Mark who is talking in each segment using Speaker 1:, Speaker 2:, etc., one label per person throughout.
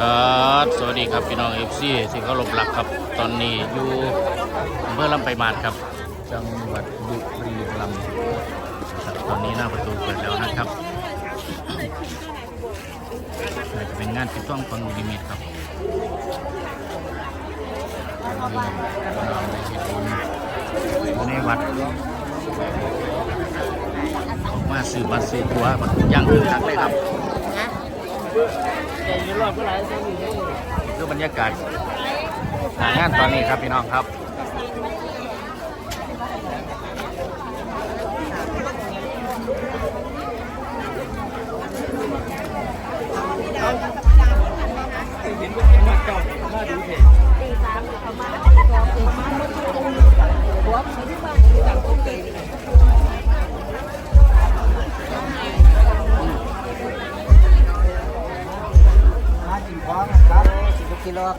Speaker 1: ครับสวัสดีครับพี่น้องเอฟซีที่เขาหลบหลักครับ ตอนนี้อยู่อำเภอลำไปมาศครับ จังหวัดบุรีรัมย์ครับตอนนี้หน้าประตูเปิดแล้วนะครับน่าจะเป็นงานปิดต้องฟังลูกนิมิตครับในวัดออกมาซื้อบัตรซื้อตัวมันยังคึกคักเลยครับ ดูบรรยากาศงานตอนนี้ครับพี่น้องครับ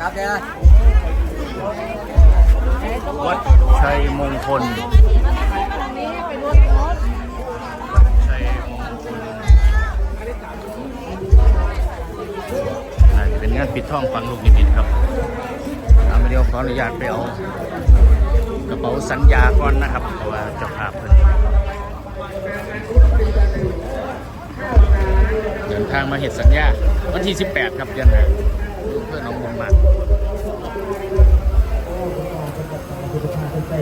Speaker 2: วั
Speaker 3: ด
Speaker 1: ชัยมงคล
Speaker 2: ตรงนี้เป็นรถรถ
Speaker 1: ชัยมงคลน่าจะเป็นงานปิดท่องฟังลูกนิมิตครับเอามาเดียวขออนุญาตไปเอากระเป๋าสัญญาก่อนนะครับเพราะว่าเจ้าภาพเพิ่นเดินทางมาเห็นสัญญา วันที่ 18 ครับเดือนหน้าเพื่อน้องบุญมา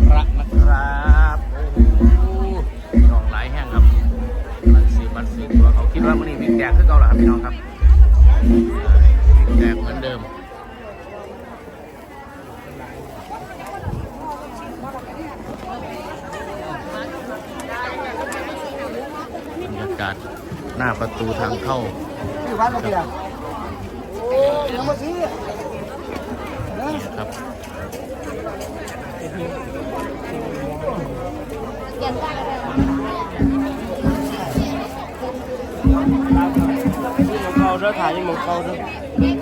Speaker 1: พระนะครับโอ้โหพี่น้องหลายแห่งครับมันสีบัตรสีตัวเขาคิดว่ามันนี่วิ่งแตกขึ้นเก่าเหรอครับพี่น้องครับวิ่งแตกเหมือนเดิมบรรยากาศหน้าประตูทางเข้า
Speaker 3: ที่วัดมาเดียวโอ้ยังมาชี้
Speaker 1: นี่ครับ
Speaker 3: เขาเด้อถ่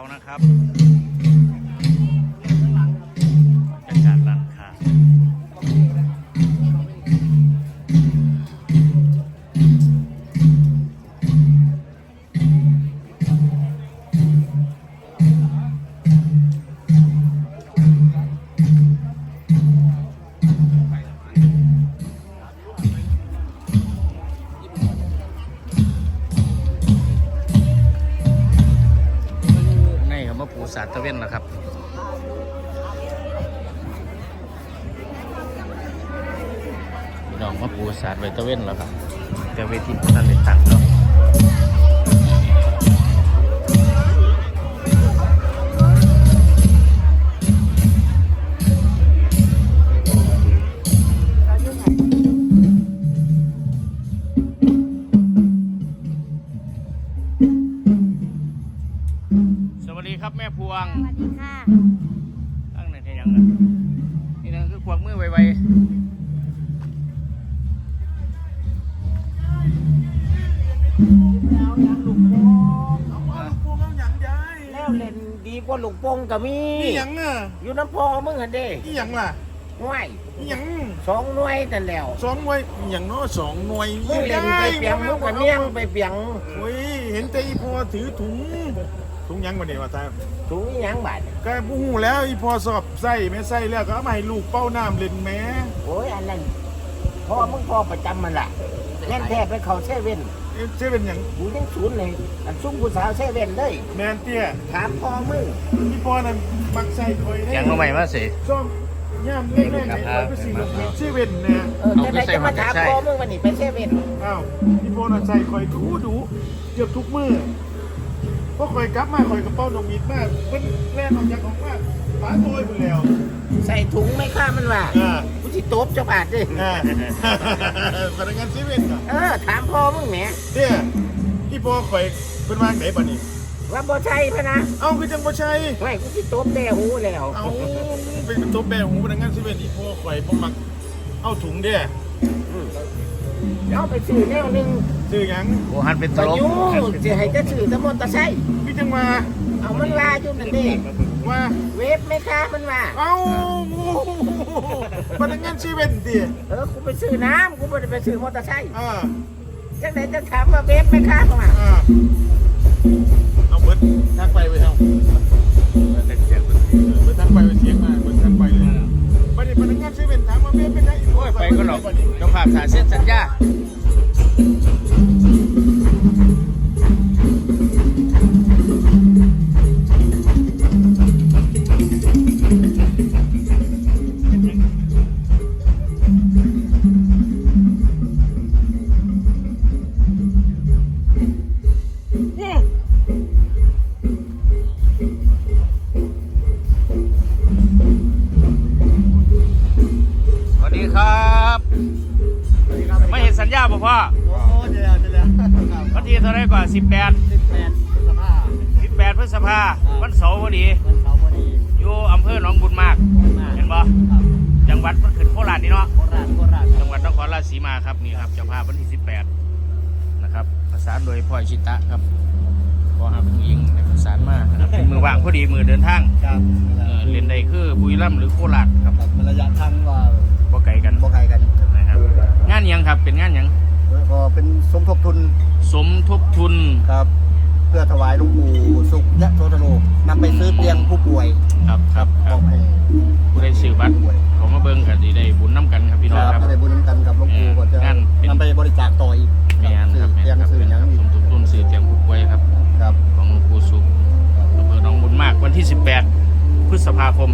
Speaker 1: น์นะครับะเวนเหรอครับพี่น้องมาปูสาดไว้ตะเวนเหรอครับ แต่เวทีพวกท่านได้ตั้งเนาะ ๆ
Speaker 3: เอายังลูกโป่งเอากว่าลูกโป่งก็มี
Speaker 4: อีหยังอะ
Speaker 3: อยู่น้ำพอมึงหันเด้
Speaker 4: อีหยังล่ะ
Speaker 3: ห้วย
Speaker 4: อีหยัง
Speaker 3: สองหน่วยนั่นแล้ว
Speaker 4: สองหน่วยอีหยังเนาะสองหน่วย
Speaker 3: มึงเล่นไปเปียงมึงก็เนียงไปเปียง
Speaker 4: โอ้ยเห็นแต่อีพอถือถุงถุงหยังมาเนี่ยว่าตา
Speaker 3: ถุงอีหยังบาด
Speaker 4: ก็ผู้หูแล้วอีพอสอบใส่ไม่ใส่แล้วก็เอามาให้ลูกเป้าน้ำเล่นแหม่
Speaker 3: โอ้ยอันนั้นพ่อมึงพ่อประจำมันล่ะ แน่นแท้ไปเขาเซเว่น
Speaker 4: เอ๊ะใช่เป็นหยัง
Speaker 3: กูยังศูนย์เลยอันซุ้มผู้สาวเซเว่นเลย
Speaker 4: แมนเตี้ย
Speaker 3: ถามพ่อมึง
Speaker 4: อีพอนั่นมักใส่คอยได้
Speaker 1: ยังมาใหม่มาสิ
Speaker 4: ซ่อมย่ามเล่นแม่ไหนคอยไปสิเซเว่นเนี่ย
Speaker 3: เออจะไหนจะมาถามพ่อมึงวันนี้ไปเซเว่น
Speaker 4: อ้าวอีพอนั่นใส่คอยดูดูเกือบทุกมื้อพอคอยกลับมาคอยกระเป๋าดงมิดมากเพิ่นแล่นออกจากของมาฝาโวยไปแล้ว
Speaker 3: ใส่ถุงไม่ค่ามันว่า
Speaker 4: อ่า
Speaker 3: กูสิโตบเจ้าบาทดิ
Speaker 4: อ่าพนักงานเซเว่นอะ
Speaker 3: เออ ถามพ่อมึงแหม
Speaker 4: เนี่ยพี่พอข่อยเป็นวางไหนบัดนี้
Speaker 3: ว่าบ่ใช่พะนะ
Speaker 4: เอ้าคือจังบ่ใช่
Speaker 3: ไม่กูสิโตบแต่หูแล้ว
Speaker 4: เอ้าเป็นเป็นตัวแบหูพนักงานเซเว่นอีพอข่อยบ่มักเอาถุงเด้อ
Speaker 3: เอาไปซื้อแนวหนึง
Speaker 4: ซื้อหยัง
Speaker 1: โอหันเป็นต
Speaker 3: ก็
Speaker 1: ลก
Speaker 3: อยู่สิให้จะซื้อแตะมอเตอร์ไซค์
Speaker 4: พี่จังมา
Speaker 3: เอามันว่าอยู่นั่นดิ
Speaker 4: ว่า
Speaker 3: เวฟไหมคะมันว่า
Speaker 4: เอ้าพนักงานเซเว่นติ
Speaker 3: เออกูไปซื้อน้ำกูไม่ได้ไปซื้อมอเตอร์ไซค์
Speaker 4: อ่า
Speaker 3: จังไหนจะถามว่าเวฟไหมคะมันว่า
Speaker 4: อ่าเอาเบิดทักไปไว้เฮาเบิดทักไปไว้เสียงมาเบิดทักไปเลยบัดนี้พนักงานเซเว่นถามว่าแม่เป็นไง
Speaker 1: โอ้ยไปก็หรอกเจ้าภาพสาเส้นสัญญา ห็นสัญญาบ่พ่อ
Speaker 3: โอ้เดี๋ยวเดี๋ยว
Speaker 1: วันที่เท่าไรกว่า18
Speaker 3: สิบแปดสภาพ
Speaker 1: 18พฤษภาวันเสาร์พอดี
Speaker 3: วันเสาร์พอดี
Speaker 1: อยู่อำเภอหนองบุญมากเห็นบ่จังหวัดมันขึ้นโคราชนี่เนาะ
Speaker 3: โคราชโคราช
Speaker 1: จังหวัดนครราชสีมาครับนี่ครับเจ้าภาพวันที่ 18 นะครับประสานโดยพ่อชิตะครับพอหาผู้หญิงได้ประสานมานะครับเป็นมือว่างพอดีมือเดินทาง
Speaker 3: ครับ
Speaker 1: เออเล่นใดคือบุรีรัมย์หรือโคราชครับ
Speaker 3: มันระยะทางว่า
Speaker 1: บ่ไกลกัน
Speaker 3: บ่ไกลกัน
Speaker 1: นะครับ งานหยังครับเป็นงานหยัง
Speaker 3: แล้วก็เป็นสมทบทุน
Speaker 1: สมทบทุน
Speaker 3: ครับ เพื่อถวายหลวงปู่สุขยะโทตโลนำไปซื้อเตียงผู้ป่วย
Speaker 1: ครับครับค
Speaker 3: ม
Speaker 1: รั
Speaker 3: อ
Speaker 1: บบ
Speaker 3: ให้
Speaker 1: ผู้ได้ซื้อบัตรผมมาเบิ่งกันดีได้บุญน้ำกันครับพี่น้องครับ
Speaker 3: ก็ได้บุญกันกับหลวงปู่ก็จะ
Speaker 1: งั้นเป็น
Speaker 3: นำไปบริจาคต่ออีก
Speaker 1: แม่นครับ
Speaker 3: ซื้อ
Speaker 1: แม่
Speaker 3: เตียง
Speaker 1: นครับ
Speaker 3: ซื้อ
Speaker 1: เป็น
Speaker 3: หยังอี
Speaker 1: ส
Speaker 3: ก
Speaker 1: มทบทุนซื้อเตียงผู้ป่วยครับ
Speaker 3: ครับ
Speaker 1: ของหลวงปู่สุขอำเภอหนองบุญมากวันที่ 18 พฤษภาคม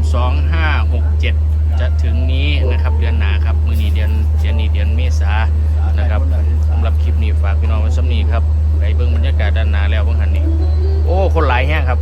Speaker 1: 2567 จะถึงนี้นะครับเดือนหนาครับ มื้อนี้เดือนเดือนนี้เดือนเมษา นะครับสำหรับคลิปนี้ฝากพี่น้องไว้สำนีครับไปเบิ่งบรรยากาศด้านหน้าแล้วเบิ่งหันนี่โอ้ คนหลายแฮงครับ